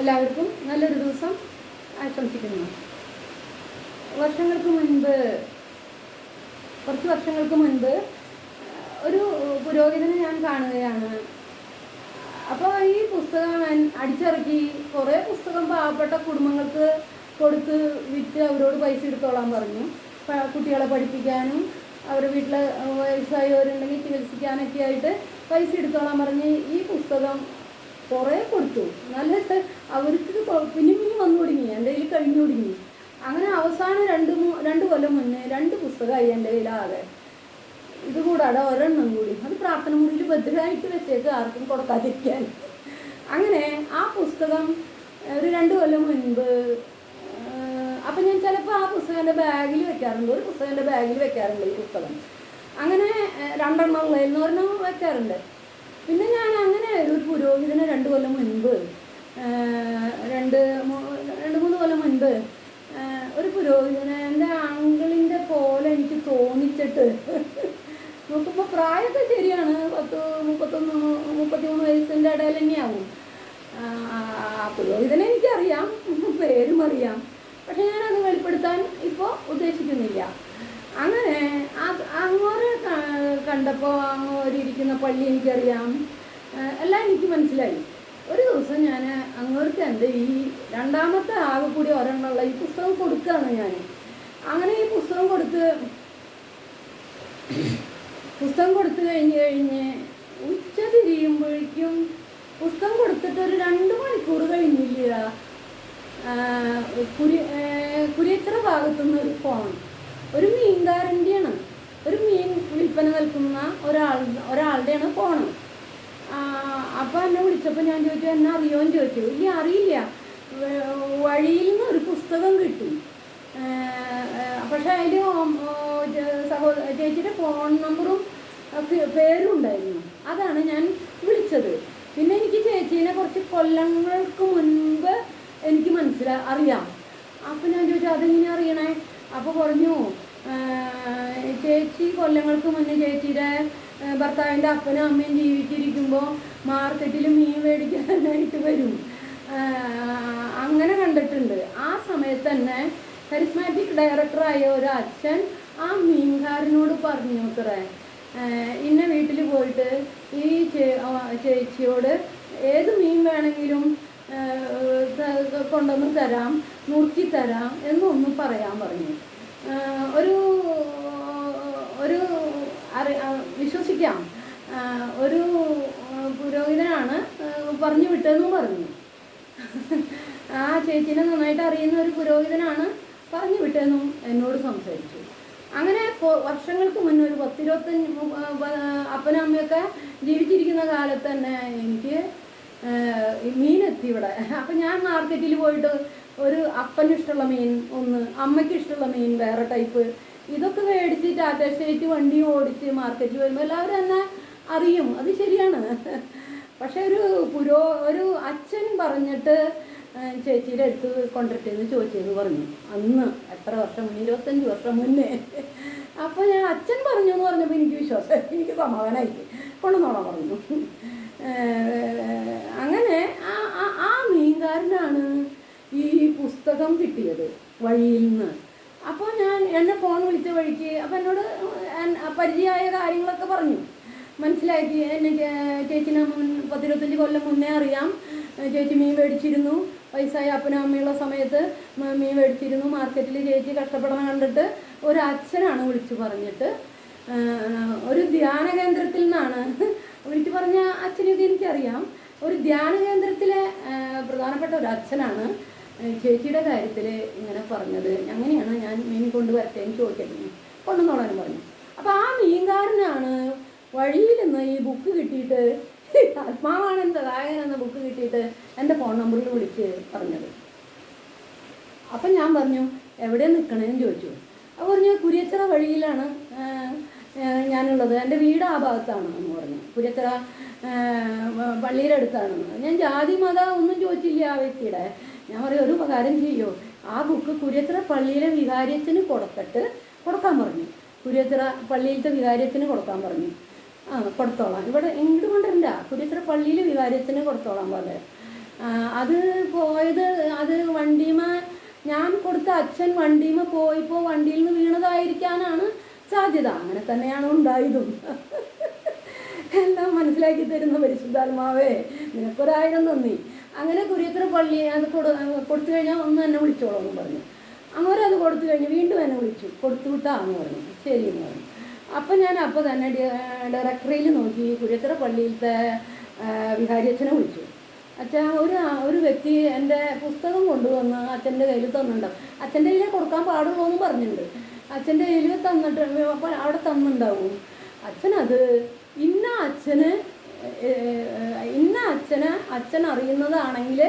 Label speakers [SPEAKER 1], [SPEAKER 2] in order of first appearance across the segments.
[SPEAKER 1] എല്ലാവർക്കും നല്ലൊരു ദിവസം ആശംസിക്കുന്നു. വർഷങ്ങൾക്ക് മുൻപ് കുറച്ച് വർഷങ്ങൾക്ക് മുൻപ് ഒരു പുരോഹിതനെ ഞാൻ കാണുകയാണ്. അപ്പോൾ ഈ പുസ്തകം ഞാൻ അടിച്ചിറക്കി. കുറേ പുസ്തകം പാവപ്പെട്ട കുടുംബങ്ങൾക്ക് കൊടുത്ത് വിറ്റ് അവരോട് പൈസ എടുത്തോളാൻ പറഞ്ഞു. കുട്ടികളെ പഠിപ്പിക്കാനും അവരുടെ വീട്ടിൽ വയസ്സായവരുണ്ടെങ്കിൽ ചികിത്സിക്കാനൊക്കെ ആയിട്ട് പൈസ എടുത്തോളാൻ പറഞ്ഞ് ഈ പുസ്തകം കുറേ കൊടുത്തു. നല്ല അവർക്ക് പിന്നെ പിന്നെ വന്നു തുടങ്ങി. എന്റെ കയ്യിൽ കഴിഞ്ഞു തുടങ്ങി. അങ്ങനെ അവസാനം രണ്ട് രണ്ട് കൊല്ലം മുന്നേ രണ്ട് പുസ്തകമായി എന്റെ കയ്യിലാകെ ഇത് കൂടാതെ ഒരെണ്ണം കൂടി. അത് പ്രാർത്ഥന മുറിയിൽ ഭദ്രമായിട്ട് വെച്ചേക്ക് ആർക്കും കൊടുക്കാതിരിക്കാൻ. അങ്ങനെ ആ പുസ്തകം ഒരു രണ്ട് കൊല്ലം മുൻപ് അപ്പം ഞാൻ ചിലപ്പോൾ ആ പുസ്തകം എന്റെ ബാഗിൽ വെക്കാറുണ്ട്. ഒരു പുസ്തകം എന്റെ ബാഗിൽ വെക്കാറുണ്ട് ഈ പുസ്തകം. അങ്ങനെ രണ്ടെണ്ണം ഉള്ളതെന്ന് ഒരെണ്ണം വെക്കാറുണ്ട്. പിന്നെ ഞാൻ അങ്ങനെ ഒരു പുരോഹിതനെ രണ്ട് കൊല്ലം മുൻപ് രണ്ട് രണ്ട് മൂന്ന് കൊല്ലം മുൻപ് ഒരു പുരോഹിതനെ എന്റെ അങ്കിളിന്റെ പോലെ എനിക്ക് തോന്നിച്ചിട്ട് നോക്കുമ്പോൾ പ്രായമൊക്കെ ശരിയാണ്. പത്ത് മുപ്പത്തൊന്ന് മുപ്പത്തിമൂന്ന് വയസ്സിന്റെ ഇടയിൽ തന്നെയാവും. പുരോഹിതനെ എനിക്കറിയാം പേരും അറിയാം. പക്ഷെ ഞാനത് വെളിപ്പെടുത്താൻ ഇപ്പോൾ ഉദ്ദേശിക്കുന്നില്ല. അങ്ങനെ അങ്ങോട്ട് കണ്ടപ്പോൾ അങ്ങോട്ട് ഇരിക്കുന്ന പള്ളി എനിക്കറിയാം. എല്ലാം എനിക്ക് മനസ്സിലായി. ഒരു ദിവസം ഞാൻ അങ്ങോട്ട് എന്റെ ഈ രണ്ടാമത്തെ ആകെ കൂടി ഒരെണ്ണമുള്ള ഈ പുസ്തകം കൊടുക്കുകയാണ് ഞാൻ. അങ്ങനെ ഈ പുസ്തകം കൊടുത്ത് പുസ്തകം കൊടുത്തു കഴിഞ്ഞ് കഴിഞ്ഞ് ഉച്ച തിരിയുമ്പോഴേക്കും പുസ്തകം കൊടുത്തിട്ട് ഒരു രണ്ട് മണിക്കൂർ കഴിഞ്ഞില്ല. കുരി കുരിയത്ര ഭാഗത്തുനിന്ന് ഒരു ഫോൺ ഒരു മീൻകാരന്റെയാണ്. ഒരു മീൻ വിൽപ്പന നൽകുന്ന ഒരാൾ ഒരാളുടെയാണ് ഫോണ് അപ്പോൾ എന്നെ വിളിച്ചപ്പോൾ ഞാൻ ചോദിച്ചു എന്നെ അറിയുമെന്ന് ചോദിച്ചു. ഇല്ല അറിയില്ല. വഴിയിൽ നിന്ന് ഒരു പുസ്തകം കിട്ടി. പക്ഷേ അതിൽ സഹോദര ചേച്ചിയുടെ ഫോൺ നമ്പറും പേരും ഉണ്ടായിരുന്നു. അതാണ് ഞാൻ വിളിച്ചത്. പിന്നെ എനിക്ക് ചേച്ചീനെ കുറച്ച് കൊല്ലങ്ങൾക്ക് മുൻപ് എനിക്ക് മനസ്സിലാ അറിയാം. അപ്പം ഞാൻ ചോദിച്ചു അതെങ്ങനെ അറിയണേ? അപ്പോൾ പറഞ്ഞു ചേച്ചി കൊല്ലങ്ങൾക്ക് മുന്നേ ചേച്ചിയുടെ ഭർത്താവിന്റെ അപ്പനും അമ്മയും ജീവിച്ചിരിക്കുമ്പോൾ മാർക്കറ്റിൽ മീൻ മേടിക്കാനായിട്ട് വരും. അങ്ങനെ കണ്ടിട്ടുണ്ട്. ആ സമയത്ത് തന്നെ കരിസ്മാറ്റിക് ഡയറക്ടറായ ഒരു അച്ഛൻ ആ മീൻകാരനോട് പറഞ്ഞു അത്രേ ഇന്ന വീട്ടിൽ പോയിട്ട് ഈ ചേച്ചിയോട് ഏത് മീൻ വേണമെങ്കിലും കൊണ്ടുവന്ന് തരാം. നുറുക്കി തരാം എന്നൊന്ന് പറയാൻ പറഞ്ഞു. ഒരു ഒരു അറി വിശ്വസിക്കാം. ഒരു പുരോഹിതനാണ് പറഞ്ഞു വിട്ടതെന്നും പറഞ്ഞു. ആ ചേച്ചീനെ നന്നായിട്ട് അറിയുന്ന ഒരു പുരോഹിതനാണ് പറഞ്ഞു വിട്ടതെന്നും എന്നോട് സംസാരിച്ചു. അങ്ങനെ വർഷങ്ങൾക്ക് മുന്നേ ഒരു പത്തിരുപത്തഞ്ച് അപ്പനും അമ്മയൊക്കെ ജീവിച്ചിരിക്കുന്ന കാലത്ത് തന്നെ എനിക്ക് മീനെത്തി ഇവിടെ. അപ്പം ഞാൻ മാർക്കറ്റിൽ പോയിട്ട് ഒരു അപ്പന് ഇഷ്ടമുള്ള മീൻ ഒന്ന് അമ്മയ്ക്ക് ഇഷ്ടമുള്ള മീൻ വേറെ ടൈപ്പ് ഇതൊക്കെ മേടിച്ച് ടാറ്റ സ്റ്റേറ്റ് വണ്ടി ഓടിച്ച് മാർക്കറ്റിൽ വരുമ്പോൾ എല്ലാവരും എന്നെ അറിയും. അത് ശരിയാണ്. പക്ഷെ ഒരു പുരോ ഒരു അച്ഛൻ പറഞ്ഞിട്ട് ചേച്ചിയുടെ അടുത്ത് കൊണ്ടിട്ടെന്ന് ചോദിച്ചെന്ന് പറഞ്ഞു. അന്ന് എത്ര വർഷം മുന്നേ? ഇരുപത്തഞ്ച് വർഷം മുന്നേ. അപ്പോൾ ഞാൻ അച്ഛൻ പറഞ്ഞു എന്ന് പറഞ്ഞപ്പോൾ എനിക്ക് വിശ്വാസം. എനിക്ക് സമാധാനമായി കൊണ്ടുവന്നോളാം പറഞ്ഞു. അങ്ങനെ ആ- ആ മീൻകാരനാണ് ഈ പുസ്തകം കിട്ടിയത് വഴിയിൽ നിന്ന് അപ്പോൾ ഞാൻ എന്നെ ഫോൺ വിളിച്ച വഴിക്ക് അപ്പം എന്നോട് പരിചയമായ കാര്യങ്ങളൊക്കെ പറഞ്ഞു. മനസ്സിലാക്കി. എന്നെ ചേച്ചിനെ പത്തിരുപത്തഞ്ച് കൊല്ലം മുന്നേ അറിയാം. ചേച്ചി മീൻ മേടിച്ചിരുന്നു. വയസ്സായ അപ്പനും അമ്മയുള്ള സമയത്ത് മീൻ മേടിച്ചിരുന്നു. മാർക്കറ്റിൽ ചേച്ചി കഷ്ടപ്പെടണം കണ്ടിട്ട് ഒരു അച്ഛനാണ് വിളിച്ചു പറഞ്ഞിട്ട്. ഒരു ധ്യാന കേന്ദ്രത്തിൽ നിന്നാണ് വിളിച്ചു പറഞ്ഞ അച്ഛനെയൊക്കെ എനിക്കറിയാം. ഒരു ധ്യാന കേന്ദ്രത്തിലെ പ്രധാനപ്പെട്ട ഒരു അച്ഛനാണ്. ചേച്ചിയുടെ കാര്യത്തിൽ ഇങ്ങനെ പറഞ്ഞത്. അങ്ങനെയാണ് ഞാൻ മീൻ കൊണ്ടുവരട്ടെ എന്ന് ചോദിക്കട്ടെ കൊണ്ടുവന്നോളാനും പറഞ്ഞു. അപ്പോൾ ആ മീൻകാരനാണ് വഴിയിൽ നിന്ന് ഈ ബുക്ക് കിട്ടിയിട്ട് ആത്മാവാണ് എന്റെ ഗായകൻ എന്ന ബുക്ക് കിട്ടിയിട്ട് എന്റെ ഫോൺ നമ്പറിൽ വിളിച്ച് പറഞ്ഞത്. അപ്പം ഞാൻ പറഞ്ഞു എവിടെ നിൽക്കണേന്ന് ചോദിച്ചു. അപ്പോൾ പറഞ്ഞു കുരിയച്ചിറ വഴിയിലാണ് ഞാനുള്ളത്. എന്റെ വീട് ആ ഭാഗത്താണ് എന്ന് പറഞ്ഞു. കുരിയച്ചിറ പള്ളിയിലടുത്താണെന്ന് അടുത്താണെന്ന് ഞാൻ ജാതി മത ഒന്നും ചോദിച്ചില്ല ആ വ്യക്തിയുടെ. ഞാൻ പറയും ഒരു ഉപകാരം ചെയ്യോ? ആ ബുക്ക് കുര്യത്ര പള്ളിയിലെ വികാരിയത്തിന് കൊടുത്തിട്ട് കൊടുക്കാൻ പറഞ്ഞു. കുര്യത്ര പള്ളിയിലത്തെ വികാരിയത്തിന് കൊടുക്കാൻ പറഞ്ഞു. ആ കൊടുത്തോളാം. ഇവിടെ ഇങ്ങോട്ട് കൊണ്ടുവരണ്ട. കുര്യത്ര പള്ളിയിലെ വികാരിയത്തിന് കൊടുത്തോളാം പോലെ. അത് പോയത് അത് വണ്ടിമ ഞാൻ കൊടുത്ത അച്ഛൻ വണ്ടിമ പോയിപ്പോൾ വണ്ടിയിൽ നിന്ന് വീണതായിരിക്കാനാണ് സാധ്യത. അങ്ങനെ തന്നെയാണ് ഉണ്ടായതും. എല്ലാം മനസ്സിലാക്കി തരുന്ന പരിശുദ്ധാത്മാവേ നിനക്കൊരായിരം നന്ദി. അങ്ങനെ കുരിയത്ര പള്ളി അത് കൊടു കൊടുത്തു കഴിഞ്ഞാൽ ഒന്ന് എന്നെ വിളിച്ചോളൂ എന്ന് പറഞ്ഞു. അങ്ങനെ അത് കൊടുത്തു കഴിഞ്ഞ് വീണ്ടും എന്നെ വിളിച്ചു. കൊടുത്തു വിട്ടാന്ന് പറഞ്ഞു. ശരി എന്ന് പറഞ്ഞു. അപ്പം ഞാൻ അപ്പോൾ തന്നെ ഡയറക്ടറിയിൽ നോക്കി കുരിയത്ര പള്ളിയിലത്തെ വിഹാരി അച്ഛനെ വിളിച്ചു. അച്ഛാ ഒരു ഒരു വ്യക്തി എന്റെ പുസ്തകം കൊണ്ടുവന്ന് അച്ഛന്റെ കയ്യിൽ തന്നിട്ടുണ്ടാവും അച്ഛന്റെ കയ്യിൽ കൊടുക്കാൻ പാടുള്ളൂ എന്ന് പറഞ്ഞിട്ടുണ്ട്. അച്ഛന്റെ കയ്യിൽ തന്നിട്ട് അവിടെ തന്നിട്ടുണ്ടാവും അച്ഛനത് ഇന്ന അച്ഛന് ഏ, ഏ, ഇന്ന അച്ഛന് അച്ഛൻ അറിയുന്നതാണെങ്കിൽ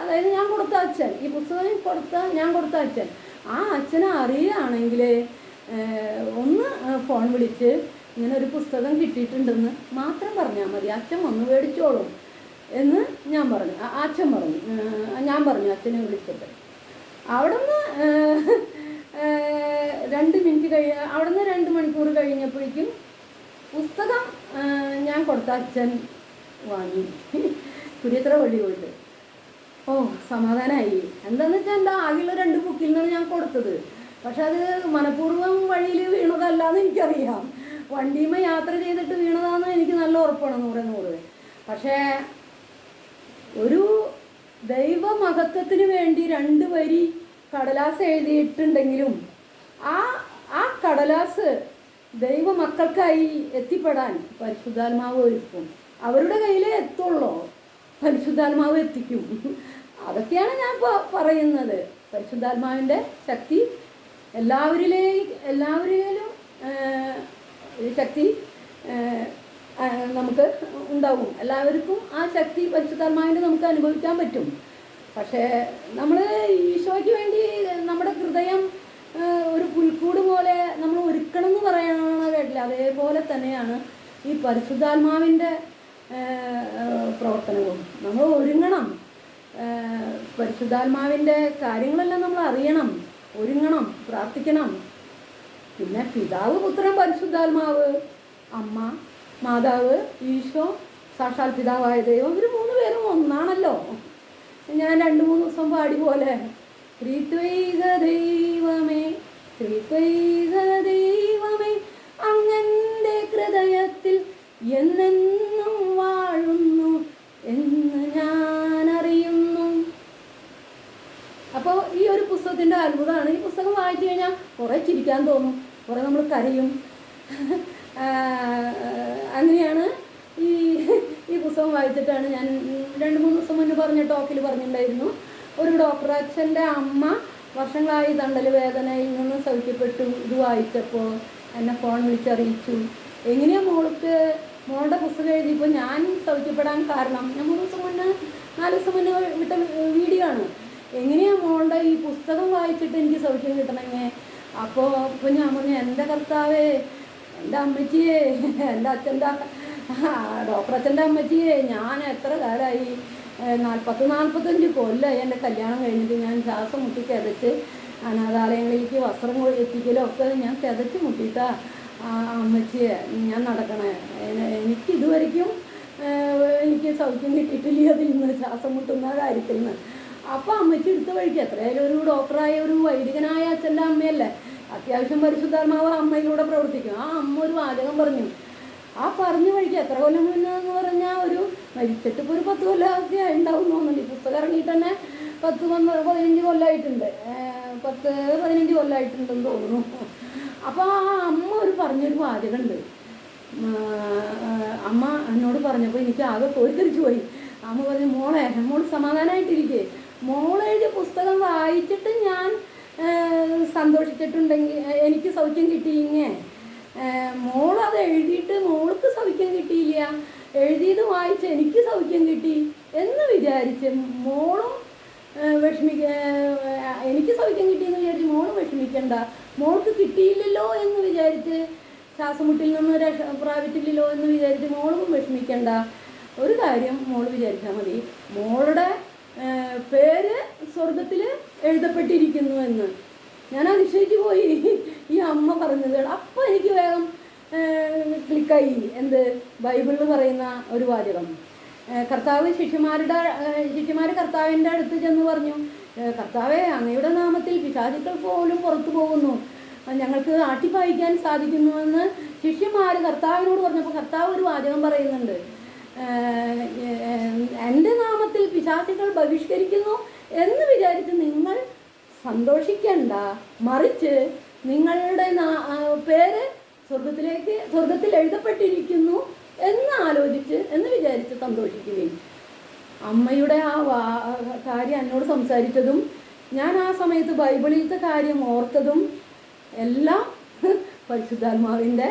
[SPEAKER 1] അതായത് ഞാൻ കൊടുത്ത അച്ഛൻ ഈ പുസ്തകം കൊടുത്ത ഞാൻ കൊടുത്ത അച്ഛൻ. ആ അച്ഛനെ അറിയുകയാണെങ്കിൽ ഒന്ന് ഫോൺ വിളിച്ച് ഇങ്ങനെ ഒരു പുസ്തകം കിട്ടിയിട്ടുണ്ടെന്ന് മാത്രം പറഞ്ഞാൽ മതി. അച്ഛൻ വന്ന് മേടിച്ചോളും എന്ന് ഞാൻ പറഞ്ഞു. അച്ഛൻ പറഞ്ഞു. ഞാൻ പറഞ്ഞു അച്ഛനെ വിളിച്ചിട്ട്. അവിടുന്ന് രണ്ട് മിനിറ്റ് കഴിയ അവിടുന്ന് രണ്ട് മണിക്കൂർ കഴിഞ്ഞപ്പോഴേക്കും പുസ്തകം ഞാൻ കൊടുത്ത അച്ഛൻ വാങ്ങി. കുരിയത്ര പള്ളി പോയിട്ട്. ഓ സമാധാനമായി എന്താന്ന് വെച്ചാൽ എന്റെ ആകെയുള്ള രണ്ട് ബുക്കിൽ നിന്നാണ് ഞാൻ കൊടുത്തത്. പക്ഷെ അത് മനഃപൂർവം വഴിയിൽ വീണതല്ലാന്ന് എനിക്കറിയാം. വണ്ടിയുമ്മ യാത്ര ചെയ്തിട്ട് വീണതാന്ന് എനിക്ക് നല്ല ഉറപ്പാണ് നൂറ് നൂറ്. പക്ഷേ ഒരു ദൈവമഹത്വത്തിന് വേണ്ടി രണ്ട് വരി കടലാസ് എഴുതിയിട്ടുണ്ടെങ്കിലും ആ ആ കടലാസ് ദൈവമക്കൾക്കായി എത്തിപ്പെടാൻ പരിശുദ്ധാത്മാവ് ഒരുക്കും. അവരുടെ കയ്യിലേ എത്തുള്ളൂ. പരിശുദ്ധാത്മാവ് എത്തിക്കും. അതൊക്കെയാണ് ഞാൻ ഇപ്പോൾ പറയുന്നത്. പരിശുദ്ധാത്മാവിന്റെ ശക്തി എല്ലാവരിലേ എല്ലാവരിലും ശക്തി നമുക്ക് ഉണ്ടാവും. എല്ലാവർക്കും ആ ശക്തി പരിശുദ്ധാത്മാവിന്റെ നമുക്ക് അനുഭവിക്കാൻ പറ്റും. പക്ഷേ നമ്മൾ ഈശോയ്ക്ക് വേണ്ടി നമ്മുടെ ഹൃദയം ഒരു പുൽക്കൂട് പോലെ നമ്മൾ ഒരുക്കണം എന്ന് പറയണ കേട്ടില്ല. അതേപോലെ തന്നെയാണ് ഈ പരിശുദ്ധാത്മാവിന്റെ പ്രവർത്തനവും നമ്മൾ ഒരുങ്ങണം. പരിശുദ്ധാത്മാവിന്റെ കാര്യങ്ങളെല്ലാം നമ്മൾ അറിയണം ഒരുങ്ങണം പ്രാർത്ഥിക്കണം. പിന്നെ പിതാവ് പുത്രൻ പരിശുദ്ധാത്മാവ് അമ്മ മാതാവ് ഈശോ സാക്ഷാൽ പിതാവായ ദൈവം. ഇവർ മൂന്ന് പേരും ഒന്നാണല്ലോ. ഞാൻ രണ്ട് മൂന്ന് ദിവസം പാടി പോലെ. ത്രിത്വൈക ദൈവമേ ത്രിത്വൈക ദൈവമേ അങ്ങന്റെ ഹൃദയത്തിൽ എന്നെന്നും വാഴുന്നു എന്ന് ഞാൻ അറിയുന്നു അപ്പോൾ ഈ ഒരു പുസ്തകത്തിന്റെ അത്ഭുതമാണ്. ഈ പുസ്തകം വായിച്ചു കഴിഞ്ഞാൽ കുറേ ചിരിക്കാൻ തോന്നും കുറേ നമ്മൾ കരയും. അങ്ങനെയാണ് ഈ ഈ പുസ്തകം വായിച്ചിട്ടാണ് ഞാൻ രണ്ട് മൂന്ന് ദിവസം മുന്നേ പറഞ്ഞ ടോക്കിൽ പറഞ്ഞിട്ടുണ്ടായിരുന്നു. ഒരു ഡോക്ടർ അച്ഛന്റെ അമ്മ വർഷങ്ങളായി തണ്ടൽ വേദനയിൽ നിന്ന് സൗഖ്യപ്പെട്ടു ഇത് വായിച്ചപ്പോൾ എന്നെ ഫോൺ വിളിച്ചറിയിച്ചു എങ്ങനെയാ മോൾക്ക് മോളുടെ പുസ്തകം എഴുതിയപ്പോൾ ഞാൻ സൗഖ്യപ്പെടാൻ കാരണം ഞാൻ മൂന്ന് ദിവസം മുന്നേ നാല് ദിവസം മുന്നേ വിട്ട വീഡിയോ ആണ്. എങ്ങനെയാ മോളുടെ ഈ പുസ്തകം വായിച്ചിട്ട് എനിക്ക് സൗഖ്യം കിട്ടണമെങ്കിൽ അപ്പോൾ ഇപ്പോൾ ഞാൻ പറഞ്ഞു എന്റെ കർത്താവേ എന്റെ അമ്മച്ചിയെ എന്റെ അച്ഛന്റെ ഡോക്ടർ അച്ഛന്റെ അമ്മച്ചിയെ ഞാൻ എത്ര കാലമായി നാൽപ്പത്തി നാൽപ്പത്തഞ്ച് കൊല്ലമായി എന്റെ കല്യാണം കഴിഞ്ഞിട്ട്. ഞാൻ ശ്വാസം മുട്ടി കിതച്ച് അനാഥാലയങ്ങളിലേക്ക് വസ്ത്രം എത്തിക്കലും ഒക്കെ ഞാൻ കിതച്ച് മുട്ടിയിട്ടാ അമ്മച്ചിയെ ഞാൻ നടക്കണേ. എന- എനിക്ക് ഇതുവരെയ്ക്കും എനിക്ക് സൗഖ്യം കിട്ടിയിട്ടില്ല അതിൽ നിന്ന് ശ്വാസം മുട്ടുന്ന കാര്യത്തിൽ നിന്ന്. അപ്പോൾ അമ്മയ്ക്ക് എടുത്ത വഴിക്ക് എത്രയായാലും ഒരു ഡോക്ടറായ ഒരു വൈദികനായ അച്ഛന്റെ അമ്മയല്ലേ? അത്യാവശ്യം പരിശുദ്ധാത്മാവ് അമ്മയിലൂടെ പ്രവർത്തിക്കും. ആ അമ്മ ഒരു വാചകം പറഞ്ഞു. ആ പറഞ്ഞ വഴിക്ക് എത്ര കൊല്ലം മുന്നേ എന്ന് പറഞ്ഞാൽ ഒരു മരിച്ചിട്ട് ഇപ്പോൾ ഒരു പത്ത് കൊല്ലമൊക്കെ ഉണ്ടാവും തോന്നുന്നുണ്ട്. ഈ പുസ്തകം ഇറങ്ങിയിട്ട് തന്നെ പത്ത് പന്ത് പതിനഞ്ച് കൊല്ലമായിട്ടുണ്ട് പത്ത് പതിനഞ്ച് കൊല്ലമായിട്ടുണ്ടെന്ന് തോന്നുന്നു. അപ്പോൾ ആ അമ്മ ഒരു പറഞ്ഞൊരു വാചകമുണ്ട്. അമ്മ എന്നോട് പറഞ്ഞപ്പോൾ എനിക്ക് ആകെ കോരിത്തെറിച്ച് പോയി അമ്മ പറഞ്ഞു മോളെ മോൾ സമാധാനമായിട്ടിരിക്കേ മോൾ എഴുതിയ പുസ്തകം വായിച്ചിട്ട് ഞാൻ സന്തോഷിച്ചിട്ടുണ്ടെങ്കിൽ എനിക്ക് സൗഖ്യം കിട്ടിയിങ്ങേ. മോൾ അത് എഴുതിയിട്ട് മോൾക്ക് സൗഖ്യം കിട്ടിയില്ല. എഴുതിയത് വായിച്ച് എനിക്ക് സൗഖ്യം കിട്ടി എന്ന് വിചാരിച്ച് മോളും വിഷമിക്ക എനിക്ക് സൗഖ്യം കിട്ടിയെന്ന് വിചാരിച്ച് മോളും വിഷമിക്കണ്ട. മോൾക്ക് കിട്ടിയില്ലല്ലോ എന്ന് വിചാരിച്ച് ശ്വാസമുട്ടിൽ നിന്ന് രക്ഷ പ്രാപിച്ചില്ലല്ലോ എന്ന് വിചാരിച്ച് മോളും വിഷമിക്കണ്ട. ഒരു കാര്യം മോൾ വിചാരിച്ചാൽ മതി. മോളുടെ സ്വർഗത്തിൽ എഴുതപ്പെട്ടിരിക്കുന്നു എന്ന്. ഞാൻ അതിശയിച്ചു പോയി. ഈ അമ്മ പറഞ്ഞത് അപ്പൊ എനിക്ക് വേഗം ക്ലിക്കായി എന്ത്? ബൈബിളിൽ പറയുന്ന ഒരു വാചകം. കർത്താവ് ശിഷ്യന്മാരുടെ ഏഹ് ശിഷ്യന്മാർ കർത്താവിന്റെ അടുത്ത് ചെന്ന് പറഞ്ഞു കർത്താവേ അങ്ങയുടെ നാമത്തിൽ പിശാചുക്കൾ പോലും പുറത്തു പോകുന്നു. ഞങ്ങൾക്ക് ആട്ടിപ്പായിക്കാൻ സാധിക്കുന്നുവെന്ന് ശിഷ്യന്മാർ കർത്താവിനോട് പറഞ്ഞപ്പോൾ കർത്താവ് ഒരു വാചകം പറയുന്നുണ്ട്. എന്റെ നാമത്തിൽ പിശാചുക്കൾ ബഹിഷ്കരിക്കുന്നു. എന്ന് വിചാരിച്ച് നിങ്ങൾ സന്തോഷിക്കണ്ട. മറിച്ച് നിങ്ങളുടെ പേര് സ്വർഗത്തിലേക്ക് സ്വർഗത്തിൽ എഴുതപ്പെട്ടിരിക്കുന്നു എന്ന് ആലോചിച്ച് എന്ന് വിചാരിച്ച് സന്തോഷിക്കുകയും. അമ്മയുടെ ആ വാ കാര്യം എന്നോട് സംസാരിച്ചതും ഞാൻ ആ സമയത്ത് ബൈബിളിലത്തെ കാര്യം ഓർത്തതും എല്ലാം പരിശുദ്ധാത്മാവിന്റെ